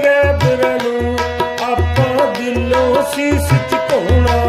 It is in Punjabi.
ਫਿਰੇ ਫਿਰਨ ਆਪਾਂ ਦਿਲੋਂ ਸੀਸ ਝੁਕਾਉਣਾ